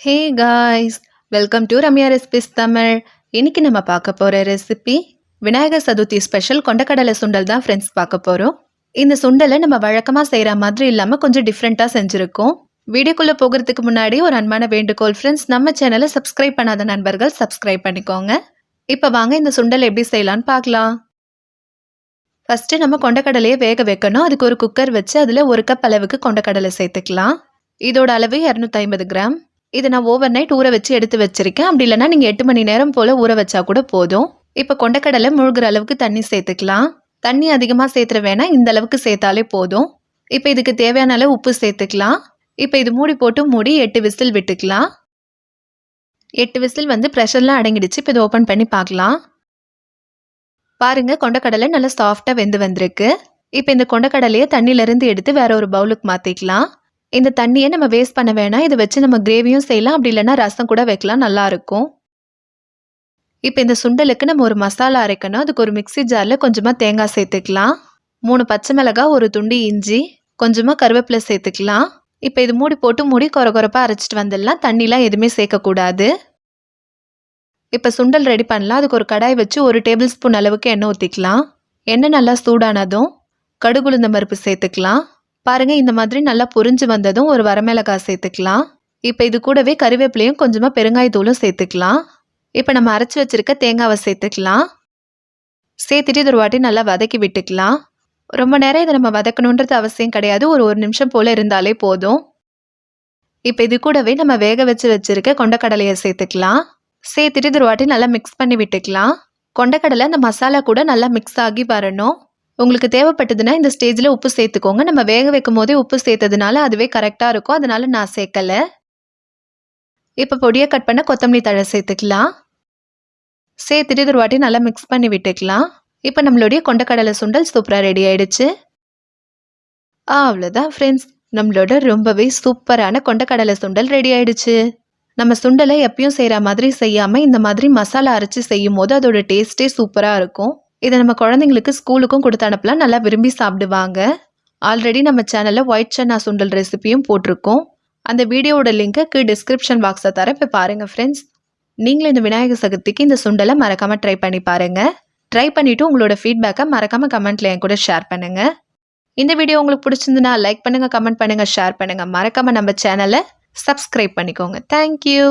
Hey guys welcome to Ramya recipes Tamil இன்றைக்கி நம்ம பார்க்க போகிற ரெசிபி விநாயகர் சதுர்த்தி ஸ்பெஷல் கொண்டக்கடலை சுண்டல் தான் ஃப்ரெண்ட்ஸ் பார்க்க போகிறோம் இந்த சுண்டலை நம்ம வழக்கமாக செய்கிற மாதிரி இல்லாமல் கொஞ்சம் டிஃப்ரெண்ட்டாக செஞ்சுருக்கோம். வீடியோக்குள்ளே போகிறதுக்கு முன்னாடி ஒரு அன்பான வேண்டுகோள் ஃப்ரெண்ட்ஸ் நம்ம சேனலை சப்ஸ்கிரைப் பண்ணாத நண்பர்கள் சப்ஸ்கிரைப் பண்ணிக்கோங்க. இப்போ வாங்க இந்த சுண்டல் எப்படி செய்யலான்னு பார்க்கலாம். ஃபஸ்ட்டு நம்ம கொண்டக்கடலையை வேக வைக்கணும். அதுக்கு ஒரு குக்கர் வச்சு அதில் ஒரு கப் அளவுக்கு கொண்டக்கடலை சேர்த்துக்கலாம். இதோட அளவு இரநூத்தி ஐம்பது கிராம். இதை நான் ஓவர் நைட் ஊற வச்சு எடுத்து வச்சிருக்கேன். அப்படி இல்லைன்னா நீங்கள் எட்டு மணி நேரம் போல் ஊற வச்சா கூட போதும். இப்போ கொண்டக்கடலை முழுகிற அளவுக்கு தண்ணி சேர்த்துக்கலாம். தண்ணி அதிகமாக சேர்த்துற வேணால் இந்த அளவுக்கு சேர்த்தாலே போதும். இப்போ இதுக்கு தேவையான அளவு உப்பு சேர்த்துக்கலாம். இப்போ இது மூடி போட்டு மூடி எட்டு விசில் விட்டுக்கலாம். எட்டு விசில் வந்து ப்ரெஷர்லாம் அடங்கிடுச்சு. இப்போ இதை ஓப்பன் பண்ணி பார்க்கலாம். பாருங்க கொண்டக்கடலை நல்லா சாஃப்டாக வெந்து வந்திருக்கு. இப்போ இந்த கொண்டக்கடலையை தண்ணியிலேருந்து எடுத்து வேற ஒரு பவுலுக்கு மாற்றிக்கலாம் இந்த தண்ணியை நம்ம வேஸ்ட் பண்ண வேணாம். இதை வச்சு நம்ம கிரேவியும் செய்யலாம். அப்படி இல்லைன்னா ரசம் கூட வைக்கலாம். நல்லாயிருக்கும் இப்போ இந்த சுண்டலுக்கு நம்ம ஒரு மசாலா அரைக்கணும். அதுக்கு ஒரு மிக்ஸி ஜாரில் கொஞ்சமாக தேங்காய் சேர்த்துக்கலாம். மூணு பச்சை மிளகாய் ஒரு துண்டு இஞ்சி கொஞ்சமாக கருவேப்பிலை சேர்த்துக்கலாம். இப்போ இது மூடி போட்டு மூடி கொர கொரப்பாக அரைச்சிட்டு வந்துடலாம். தண்ணிலாம் எதுவுமே சேர்க்கக்கூடாது. இப்போ சுண்டல் ரெடி பண்ணலாம். அதுக்கு ஒரு கடாய் வச்சு ஒரு டேபிள் ஸ்பூன் அளவுக்கு எண்ணெய் ஊற்றிக்கலாம் எண்ணெய் நல்லா சூடானதும் கடுகுளுந்த பருப்பு சேர்த்துக்கலாம். பாருங்கள் இந்த மாதிரி நல்லா புரிஞ்சு வந்ததும் ஒரு வரமிளகாய் சேர்த்துக்கலாம். இப்போ இது கூடவே கருவேப்பிலையும் கொஞ்சமாக பெருங்காயத்தூளும் சேர்த்துக்கலாம். இப்போ நம்ம அரைச்சி வச்சுருக்க தேங்காவை சேர்த்துக்கலாம். சேர்த்துட்டு இது ஒரு வாட்டி நல்லா வதக்கி விட்டுக்கலாம். ரொம்ப நேரம் இதை நம்ம வதக்கணுன்றது அவசியம் கிடையாது. ஒரு ஒரு நிமிஷம் போல் இருந்தாலே போதும். இப்போ இது கூடவே நம்ம வேக வச்சு வச்சுருக்க கொண்டக்கடலையை சேர்த்துக்கலாம். சேர்த்துட்டு இது ஒரு வாட்டி நல்லா மிக்ஸ் பண்ணி விட்டுக்கலாம். கொண்டக்கடலை அந்த மசாலா கூட நல்லா மிக்ஸ் ஆகி வரணும். உங்களுக்கு தேவைப்பட்டதுன்னா இந்த ஸ்டேஜில் உப்பு சேர்த்துக்கோங்க. நம்ம வேக வைக்கும் போதே உப்பு சேர்த்ததுனால அதுவே கரெக்டாக இருக்கும். அதனால நான் சேர்க்கலை. இப்போ பொடியை கட் பண்ண கொத்தமல்லி தழை சேர்த்துக்கலாம். சேர்த்துட்டு இது ஒரு வாட்டி நல்லா மிக்ஸ் பண்ணி விட்டுக்கலாம். இப்போ நம்மளுடைய கொண்டக்கடலை சுண்டல் சூப்பராக ரெடி ஆயிடுச்சு. அவ்வளோதான் ஃப்ரெண்ட்ஸ் நம்மளோட ரொம்பவே சூப்பரான கொண்டக்கடலை சுண்டல் ரெடி ஆயிடுச்சு. நம்ம சுண்டலை எப்பயும் செய்கிற மாதிரி செய்யாமல் இந்த மாதிரி மசாலா அரைச்சி செய்யும் போது அதோட டேஸ்ட்டே சூப்பராக இருக்கும். இதை நம்ம குழந்தைங்களுக்கு ஸ்கூலுக்கும் கொடுத்து அனுப்பலாம். நல்லா விரும்பி சாப்பிடுவாங்க. ஆல்ரெடி நம்ம சேனலில் ஒயிட் சன்னா சுண்டல் ரெசிபியும் போட்டிருக்கோம். அந்த வீடியோவோட லிங்க்கு டிஸ்கிரிப்ஷன் பாக்ஸை தர இப்போ பாருங்கள் ஃப்ரெண்ட்ஸ் நீங்களும் இந்த விநாயகர் சதுர்த்திக்கு இந்த சுண்டலை மறக்காமல் ட்ரை பண்ணி பாருங்கள் ட்ரை பண்ணிவிட்டு உங்களோட ஃபீட்பேக்கை மறக்காமல் கமெண்ட்டில் என் கூட ஷேர் பண்ணுங்கள் இந்த வீடியோ உங்களுக்கு பிடிச்சிருந்துன்னா லைக் பண்ணுங்கள் கமெண்ட் பண்ணுங்கள் ஷேர் பண்ணுங்கள் மறக்காமல் நம்ம சேனலை சப்ஸ்கிரைப் பண்ணிக்கோங்க. தேங்க்யூ